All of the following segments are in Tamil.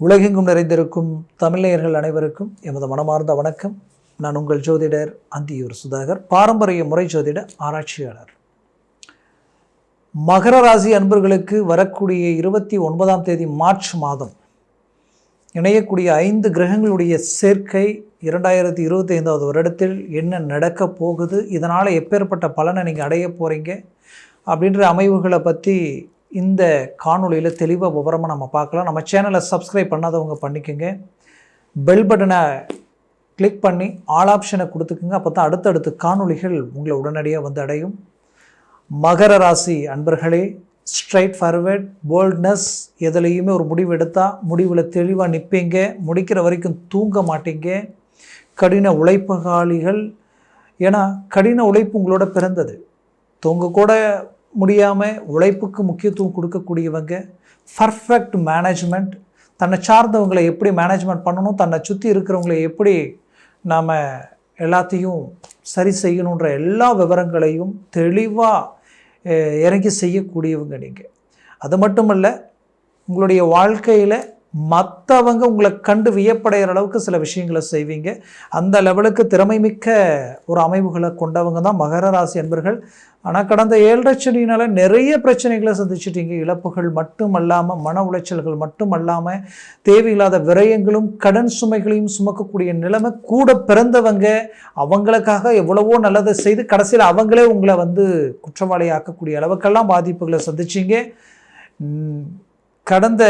உலகெங்கும் நிறைந்திருக்கும் தமிழர்கள் அனைவருக்கும் எமது மனமார்ந்த வணக்கம். நான் உங்கள் ஜோதிடர் அந்தியூர் சுதாகர் பாரம்பரிய முறை ஜோதிட ஆராய்ச்சியாளர். மகர ராசி அன்பர்களுக்கு வரக்கூடிய இருபத்தி ஒன்பதாம் தேதி மார்ச் மாதம் இணையக்கூடிய ஐந்து கிரகங்களுடைய சேர்க்கை இரண்டாயிரத்தி இருபத்தி ஐந்தாவது வருடத்தில் என்ன நடக்க போகுது இதனால் எப்பேற்பட்ட பலனை நீங்கள் அடைய போகிறீங்க அப்படின்ற அமைவுகளை பற்றி இந்த காணொளியில் தெளிவாக விவரமாக நம்ம பார்க்கலாம். நம்ம சேனலை சப்ஸ்கிரைப் பண்ணாதவங்க பண்ணிக்கோங்க. பெல் பட்டனை கிளிக் பண்ணி ஆல் ஆப்ஷனை கொடுத்துக்குங்க. அப்போ தான் அடுத்தடுத்து காணொளிகள் உங்களை உடனடியாக வந்து அடையும். மகர ராசி அன்பர்களே ஸ்ட்ரைட் ஃபார்வேர்ட் போல்ட்னஸ் எதுலேயுமே ஒரு முடிவு எடுத்தால் முடிவில் தெளிவாக நிற்பீங்க முடிக்கிற வரைக்கும் தூங்க மாட்டீங்க. கடின உழைப்பகாலிகள். ஏன்னா கடின உழைப்பு உங்களோட பிறந்தது. தூங்க கூட முடியாமல் உழைப்புக்கு முக்கியத்துவம் கொடுக்கக்கூடியவங்க பர்ஃபெக்ட் மேனேஜ்மெண்ட் தன்னை சார்ந்தவங்களை எப்படி மேனேஜ்மெண்ட் பண்ணணும் தன்னை சுற்றி இருக்கிறவங்களை எப்படி நாம் எல்லாத்தையும் சரி செய்யணுன்ற எல்லா விவரங்களையும் தெளிவாக இறங்கி செய்யக்கூடியவங்க நீங்கள் அது மட்டும் இல்லை உங்களுடைய வாழ்க்கையில் மற்றவங்க உங்களை கண்டு வியப்படைகிற அளவுக்கு சில விஷயங்களை செய்வீங்க. அந்த லெவலுக்கு திறமை மிக்க ஒரு அமைவுகளை கொண்டவங்க தான் மகர ராசி என்பர்கள் ஆனால் கடந்த ஏழரை சனியினால் நிறைய பிரச்சனைகளை சந்திச்சிட்டீங்க. இழப்புகள் மட்டும் அல்லாமல் மன உளைச்சல்கள் மட்டும் அல்லாமல் தேவையில்லாத விரயங்களும் கடன் சுமைகளையும் சுமக்கக்கூடிய நிலைமை கூட பிறந்தவங்க அவங்களுக்காக எவ்வளவோ நல்லதை செய்து கடைசியில் அவங்களே உங்களை வந்து குற்றவாளி ஆக்கக்கூடிய அளவுக்கெல்லாம் பாதிப்புகளை சந்திச்சிங்க. கடந்த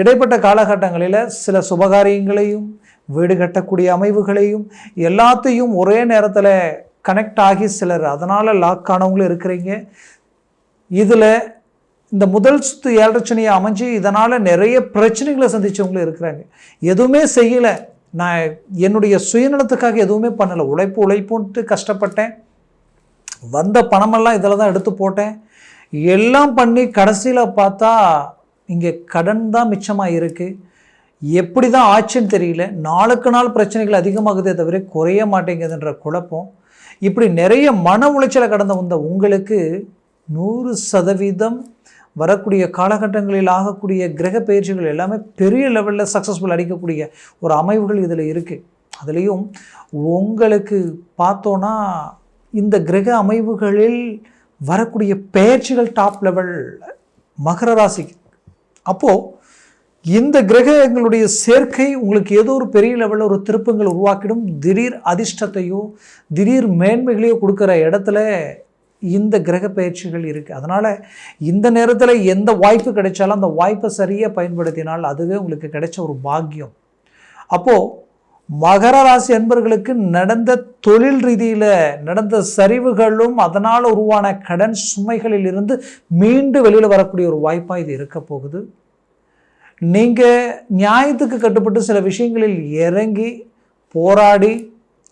இடைப்பட்ட காலகட்டங்களில் சில சுபகாரியங்களையும் வீடு கட்டக்கூடிய அமைவுகளையும் எல்லாத்தையும் ஒரே நேரத்தில் கனெக்ட் ஆகி சிலர் அதனால் லாக் ஆனவங்களும் இருக்கிறீங்க. இதில் இந்த முதல் சுத்து ஏழரச்சனையை அமைஞ்சு இதனால் நிறைய பிரச்சனைகளை சந்தித்தவங்களும் இருக்கிறாங்க. எதுவுமே செய்யலை. நான் என்னுடைய சுயநலத்துக்காக எதுவுமே பண்ணலை. உழைப்பு உழைப்புன்ட்டு கஷ்டப்பட்டேன். வந்த பணமெல்லாம் இதில் தான் எடுத்து போட்டேன். எல்லாம் பண்ணி கடைசியில் பார்த்தா இங்கே கடன் தான் மிச்சமாக இருக்குது எப்படி தான் ஆச்சுன்னு தெரியல. நாளுக்கு நாள் பிரச்சனைகள் அதிகமாகுதே தவிர குறைய மாட்டேங்குதுன்ற குழப்பம். இப்படி நிறைய மன உளைச்சலை கடந்த வந்த உங்களுக்கு நூறு சதவீதம் வரக்கூடிய காலகட்டங்களில் ஆகக்கூடிய கிரக பயிற்சிகள் எல்லாமே பெரிய லெவலில் சக்ஸஸ்ஃபுல் அடிக்கக்கூடிய ஒரு அமைவுகள் இதில் இருக்குது அதுலேயும் உங்களுக்கு பார்த்தோன்னா இந்த கிரக அமைவுகளில் வரக்கூடிய பெயர்ச்சிகள் டாப் லெவல் மகர ராசிக்கு அப்போது இந்த கிரகங்களுடைய சேர்க்கை உங்களுக்கு ஏதோ ஒரு பெரிய லெவலில் ஒரு திருப்பங்கள் உருவாக்கிடும். திடீர் அதிர்ஷ்டத்தையோ திடீர் மேன்மைகளையோ கொடுக்குற இடத்துல இந்த கிரக பயிற்சிகள் இருக்குது அதனால் இந்த நேரத்தில் எந்த வாய்ப்பு கிடைச்சாலும் அந்த வாய்ப்பை சரியாக பயன்படுத்தினால் அதுவே உங்களுக்கு கிடைச்ச ஒரு பாக்கியம். அப்போது மகர ராசி அன்பர்களுக்கு நடந்த தொழில் ரீதியில் நடந்த சரிவுகளும் அதனால் உருவான கடன் சுமைகளில் இருந்து மீண்டு வெளியில் வரக்கூடிய ஒரு வாய்ப்பாக இது இருக்க போகுது. நீங்கள் நியாயத்துக்கு கட்டுப்பட்டு சில விஷயங்களில் இறங்கி போராடி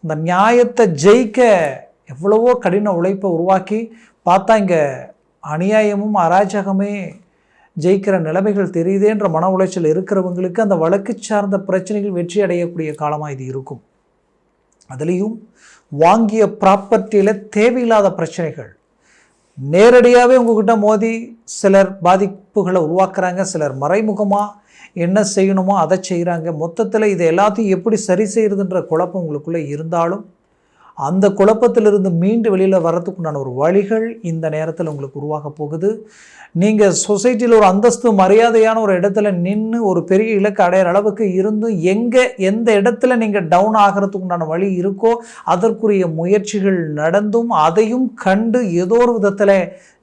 இந்த நியாயத்தை ஜெயிக்க எவ்வளவோ கடின உழைப்பை உருவாக்கி பார்த்தா இங்கே அநியாயமும் அராஜகமே ஜெயிக்கிற நிலைமைகள் தெரியுதேன்ற மன உளைச்சல் இருக்கிறவங்களுக்கு அந்த வழக்கு சார்ந்த பிரச்சனைகள் வெற்றி அடையக்கூடிய காலமாக இது இருக்கும். அதுலேயும் வாங்கிய ப்ராப்பர்ட்டியில் தேவையில்லாத பிரச்சனைகள். நேரடியாகவே உங்ககிட்ட மோதி சிலர் பாதிப்புகளை உருவாக்குறாங்க சிலர் மறைமுகமாக என்ன செய்யணுமோ அதை செய்கிறாங்க மொத்தத்தில் இதை எல்லாத்தையும் எப்படி சரி செய்கிறதுன்ற குழப்பம் உங்களுக்குள்ளே இருந்தாலும் அந்த குழப்பத்திலிருந்து மீண்டு வெளியில் வர்றதுக்குண்டான ஒரு வழிகள் இந்த நேரத்தில் உங்களுக்கு உருவாக போகுது. நீங்கள் சொசைட்டியில் ஒரு அந்தஸ்து மரியாதையான ஒரு இடத்துல நின்று ஒரு பெரிய இலக்கு அடையிற அளவுக்கு இருந்தும் எங்கே எந்த இடத்துல நீங்கள் டவுன் ஆகிறதுக்கு உண்டான வழி இருக்கோ அதற்குரிய முயற்சிகள் நடந்தும் அதையும் கண்டு ஏதோ ஒரு விதத்தில்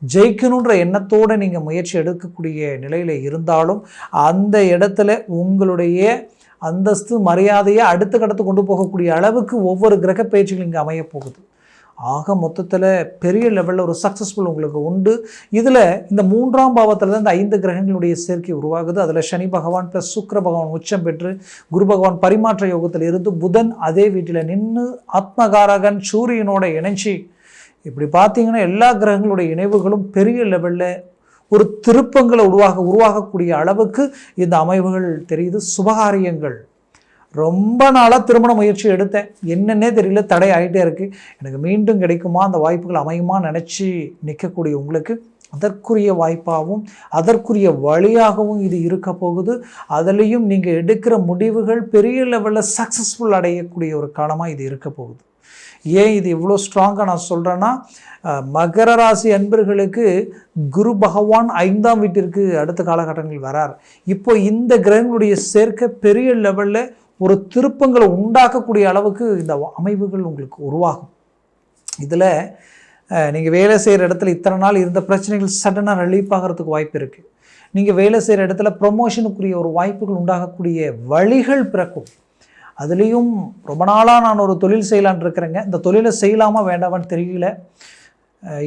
ஜெயிக்கணுன்ற எண்ணத்தோடு நீங்கள் முயற்சி எடுக்கக்கூடிய நிலையில் இருந்தாலும் அந்த இடத்துல உங்களுடைய அந்தஸ்து மரியாதையை அடுத்த கடத்து கொண்டு போகக்கூடிய அளவுக்கு ஒவ்வொரு கிரக பயிற்சிகள் இங்கே அமைய போகுது. ஆக மொத்தத்தில் பெரிய லெவலில் ஒரு சக்ஸஸ்ஃபுல் உங்களுக்கு உண்டு. இதில் இந்த மூன்றாம் பாவத்தில் தான் இந்த ஐந்து கிரகங்களுடைய சேர்க்கை உருவாகுது. அதில் சனி பகவான் ப்ளஸ் சுக்கர பகவான் உச்சம் பெற்று குரு பகவான் பரிமாற்ற யோகத்தில் இருந்து புதன் அதே வீட்டில் நின்று ஆத்மகாரகன் சூரியனோட இணைச்சி இப்படி பார்த்தீங்கன்னா எல்லா கிரகங்களுடைய இணைவுகளும் பெரிய லெவலில் ஒரு திருப்பங்களை உருவாக உருவாகக்கூடிய அளவுக்கு இந்த அமைவுகள் தெரியுது. சுபகாரியங்கள். ரொம்ப நாளாக திருமண முயற்சி எடுத்தேன். என்னன்னே தெரியல தடை ஆகிட்டே இருக்குது எனக்கு மீண்டும் கிடைக்குமா? அந்த வாய்ப்புகள் அமையுமா? நினச்சி நிற்கக்கூடிய உங்களுக்கு அதற்குரிய வாய்ப்பாகவும் அதற்குரிய வழியாகவும் இது இருக்க போகுது. அதுலேயும் நீங்கள் எடுக்கிற முடிவுகள் பெரிய லெவலில் சக்ஸஸ்ஃபுல் அடையக்கூடிய ஒரு காலமாக இது இருக்க போகுது. ஏன் இது இவ்வளோ ஸ்ட்ராங்காக நான் சொல்கிறேன்னா மகர ராசி அன்பர்களுக்கு குரு பகவான் ஐந்தாம் வீட்டிற்கு அடுத்த காலகட்டங்களில் வரார். இப்போ இந்த கிரகங்களுடைய சேர்க்கை பெரிய லெவலில் ஒரு திருப்பங்களை உண்டாக்கக்கூடிய அளவுக்கு இந்த அமைவுகள் உங்களுக்கு உருவாகும். இதில் நீங்கள் வேலை செய்கிற இடத்துல இத்தனை நாள் இருந்த பிரச்சனைகள் சடனாக ரிலீஃப் ஆகிறதுக்கு வாய்ப்பு இருக்குது நீங்கள் வேலை செய்கிற இடத்துல ப்ரொமோஷனுக்குரிய ஒரு வாய்ப்புகள் உண்டாகக்கூடிய வழிகள் பிறக்கும். அதுலேயும் ரொம்ப நாளாக நான் ஒரு தொழில் செய்யலான்னு இருக்கிறேங்க. இந்த தொழிலை செய்யலாமா வேண்டாமான்னு தெரியல.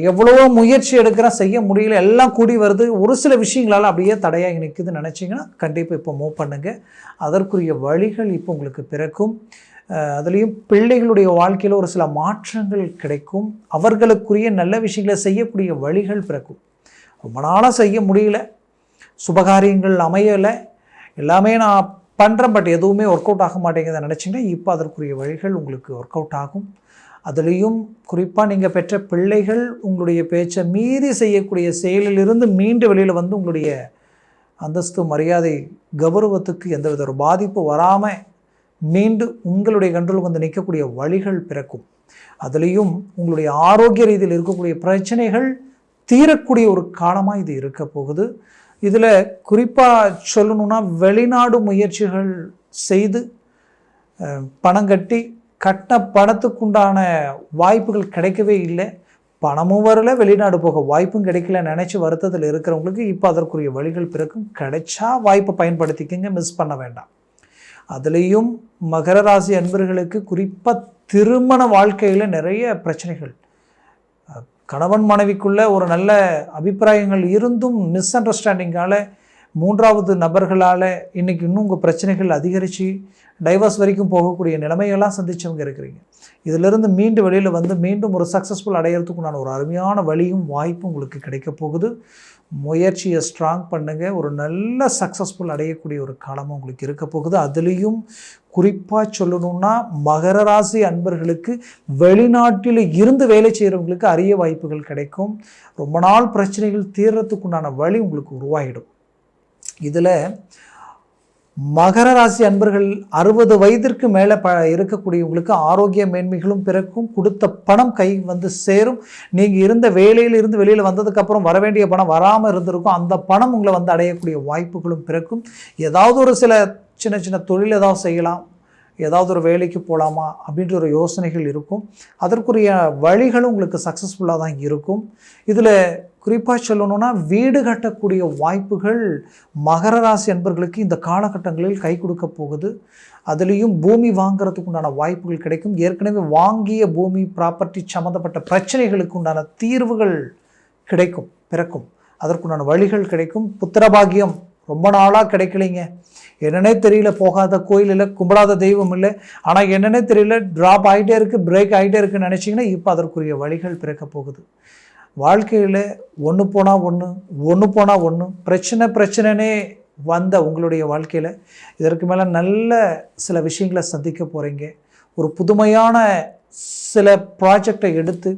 எவ்வளவோ முயற்சி எடுக்கிறேன் செய்ய முடியல எல்லாம் கூடி வருது. ஒரு சில விஷயங்களால் அப்படியே தடையாகி நிற்குதுன்னு நினச்சிங்கன்னா கண்டிப்பாக இப்போ மூவ் பண்ணுங்கள் அதற்குரிய வழிகள் இப்போ உங்களுக்கு பிறக்கும். அதுலேயும் பிள்ளைகளுடைய வாழ்க்கையில் ஒரு சில மாற்றங்கள் கிடைக்கும். அவர்களுக்குரிய நல்ல விஷயங்களை செய்யக்கூடிய வழிகள் பிறக்கும். ரொம்ப நாளாக செய்ய முடியல. சுபகாரியங்கள் அமையலை. எல்லாமே நான் பண்ணுறேன் பட் எதுவுமே ஒர்க் அவுட் ஆக மாட்டேங்குதுன்னு நினச்சிங்கன்னா இப்போ அதற்குரிய வழிகள் உங்களுக்கு ஒர்க் அவுட் ஆகும். அதுலேயும் குறிப்பாக நீங்கள் பெற்ற பிள்ளைகள் உங்களுடைய பேச்சை மீறி செய்யக்கூடிய செயலிலிருந்து மீண்டு வெளியில் வந்து உங்களுடைய அந்தஸ்து மரியாதை கௌரவத்துக்கு எந்தவித ஒரு பாதிப்பு வராமல் மீண்டு உங்களுடைய கண்ட்ரோல் வந்து நிற்கக்கூடிய வழிகள் பிறக்கும். அதுலேயும் உங்களுடைய ஆரோக்கிய ரீதியில் இருக்கக்கூடிய பிரச்சனைகள் தீரக்கூடிய ஒரு காலமாக இது இருக்க போகுது. இதில் குறிப்பாக சொல்லணும்னா வெளிநாடு முயற்சிகள் செய்து பணம் கட்டி கட்ட பணத்துக்குண்டான வாய்ப்புகள் கிடைக்கவே இல்லை. பணமும் வரல வெளிநாடு போக வாய்ப்பும் கிடைக்கல நினச்சி வருத்தத்தில் இருக்கிறவங்களுக்கு இப்போ அதற்குரிய வழிகள் பிறக்கும். கிடைச்சா வாய்ப்பை பயன்படுத்திக்கங்க மிஸ் பண்ண வேண்டாம். அதுலேயும் மகர ராசி அன்பர்களுக்கு குறிப்பாக திருமண வாழ்க்கையில் நிறைய பிரச்சனைகள். கணவன் மனைவிக்குள்ள ஒரு நல்ல அபிப்பிராயங்கள் இருந்தும் மிஸ் அண்டர்ஸ்டாண்டிங்கால் மூன்றாவது நபர்களால் இன்றைக்கி இன்னும் உங்கள் பிரச்சனைகள் அதிகரித்து டைவர்ஸ் வரைக்கும் போகக்கூடிய நிலைமையெல்லாம் சந்தித்தவங்க இருக்கிறீங்க. இதிலிருந்து மீண்டு வெளியில் வந்து மீண்டும் ஒரு சக்ஸஸ்ஃபுல் அடையிறதுக்குண்டான ஒரு அருமையான வழியும் வாய்ப்பும் உங்களுக்கு கிடைக்க போகுது. முயற்சியை ஸ்ட்ராங் பண்ணுங்கள் ஒரு நல்ல சக்ஸஸ்ஃபுல் அடையக்கூடிய ஒரு காலமும் உங்களுக்கு இருக்க போகுது. அதுலேயும் குறிப்பாக சொல்லணும்னா மகர ராசி அன்பர்களுக்கு வெளிநாட்டில் இருந்து வேலை செய்கிறவங்களுக்கு அரிய வாய்ப்புகள் கிடைக்கும். ரொம்ப நாள் பிரச்சனைகள் தீர்றதுக்குண்டான வழி உங்களுக்கு உருவாகிடும். இதில் மகர ராசி அன்பர்கள் அறுபது வயதிற்கு மேலே ப இருக்கக்கூடியவங்களுக்கு ஆரோக்கிய மேன்மைகளும் பிறக்கும். கொடுத்த பணம் கை வந்து சேரும். நீங்கள் இருந்த வேலையில் இருந்து வெளியில் வந்ததுக்கப்புறம் வர வேண்டிய பணம் வராமல் இருந்திருக்கும். அந்த பணம் உங்களை வந்து அடையக்கூடிய வாய்ப்புகளும் பிறக்கும். ஏதாவது ஒரு சில சின்ன சின்ன தொழில் ஏதாவது செய்யலாம். ஏதாவது ஒரு வேலைக்கு போகலாமா அப்படின்ற ஒரு யோசனைகள் இருக்கும். அதற்குரிய வழிகளும் உங்களுக்கு சக்ஸஸ்ஃபுல்லாக தான் இருக்கும். இதில் குறிப்பாக சொல்லணும்னா வீடு கட்டக்கூடிய வாய்ப்புகள் மகர ராசி என்பர்களுக்கு இந்த காலகட்டங்களில் கை கொடுக்க போகுது. அதுலேயும் பூமி வாங்குறதுக்கு உண்டான வாய்ப்புகள் கிடைக்கும். ஏற்கனவே வாங்கிய பூமி ப்ராப்பர்ட்டி சம்மந்தப்பட்ட பிரச்சனைகளுக்கு உண்டான தீர்வுகள் கிடைக்கும் பிறக்கும். அதற்குண்டான வழிகள் கிடைக்கும். புத்திரபாகியம் ரொம்ப நாளாக கிடைக்கலைங்க. என்னன்னே தெரியல போகாத கோயில் இல்லை கும்பிடாத தெய்வம் இல்லை. ஆனால் என்னன்னே தெரியல ட்ராப் ஆகிட்டே இருக்குது பிரேக் ஆகிட்டே இருக்குன்னு நினச்சிங்கன்னா இப்போ அதற்குரிய வழிகள் பிறக்க போகுது. வாழ்க்கையில் ஒன்று போனால் ஒன்று ஒன்று போனால் ஒன்று பிரச்சனை பிரச்சனைனே வந்த உங்களுடைய வாழ்க்கையில் இதற்கு மேலே நல்ல சில விஷயங்களை சந்திக்க போகிறீங்க ஒரு புதுமையான சில ப்ராஜெக்டை எடுத்து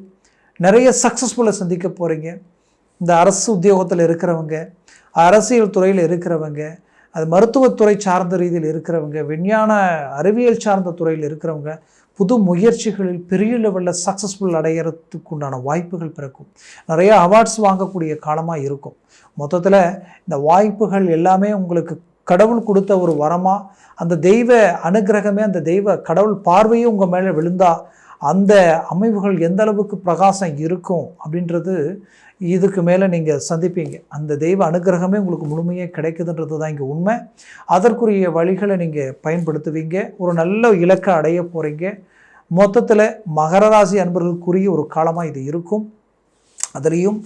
நிறைய சக்ஸஸ்ஃபுல்லாக சந்திக்க போகிறீங்க இந்த அரசு உத்தியோகத்தில் இருக்கிறவங்க அரசியல் துறையில் இருக்கிறவங்க அது மருத்துவத்துறை சார்ந்த ரீதியில் இருக்கிறவங்க விஞ்ஞான அறிவியல் சார்ந்த துறையில் இருக்கிறவங்க புது முயற்சிகளில் பெரிய லெவலில் சக்ஸஸ்ஃபுல் அடையிறதுக்கு உண்டான வாய்ப்புகள் பிறக்கும். நிறைய அவார்ட்ஸ் வாங்கக்கூடிய காலமாக இருக்கும். மொத்தத்தில் இந்த வாய்ப்புகள் எல்லாமே உங்களுக்கு கடவுள் கொடுத்த ஒரு வரமாக அந்த தெய்வ அனுகிரகமே அந்த தெய்வ கடவுள் பார்வையும் உங்கள் மேலே விழுந்தா அந்த அமைவுகள் எந்த அளவுக்கு பிரகாசம் இருக்கும் அப்படின்றது இதுக்கு மேலே நீங்கள் சந்திப்பீங்க. அந்த தெய்வ அனுகிரகமே உங்களுக்கு முழுமையாக கிடைக்குதுன்றது தான் இங்கே உண்மை. அதற்குரிய வழிகளை நீங்கள் பயன்படுத்துவீங்க. ஒரு நல்ல இலக்கை அடைய போகிறீங்க. மொத்தத்தில் மகர ராசி அன்பர்களுக்குரிய ஒரு காலமாக இது இருக்கும். அதுலேயும்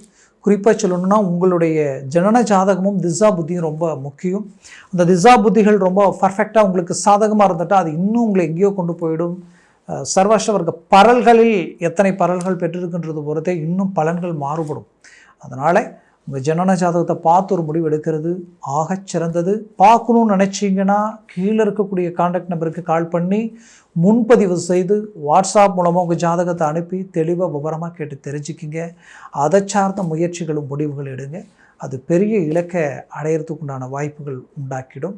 குறிப்பாக சொல்லணும்னா உங்களுடைய ஜனன ஜாதகமும் திசா புத்தியும் ரொம்ப முக்கியம். அந்த திசா புத்திகள் ரொம்ப பர்ஃபெக்டாக உங்களுக்கு சாதகமாக இருந்துட்டால் அது இன்னும் உங்களை எங்கேயோ கொண்டு போயிடும். அஹ் வர்க்க பரல்களில் எத்தனை பரல்கள் பெற்றிருக்கின்றது பொறுத்தே இன்னும் பலன்கள் மாறுபடும். அதனால் உங்கள் ஜனன ஜாதகத்தை பார்த்து ஒரு முடிவு எடுக்கிறது. ஆகச் சிறந்தது. பார்க்கணும்னு நினச்சிங்கன்னா கீழே இருக்கக்கூடிய காண்டாக்ட் நம்பருக்கு கால் பண்ணி முன்பதிவு செய்து வாட்ஸ்அப் மூலமாக உங்கள் ஜாதகத்தை அனுப்பி தெளிவாக விவரமாக கேட்டு தெரிஞ்சுக்கிங்க. அதை சார்ந்த முயற்சிகளும் முடிவுகள் எடுங்க. அது பெரிய இலக்கை அடையிறதுக்குண்டான வாய்ப்புகள் உண்டாக்கிடும்.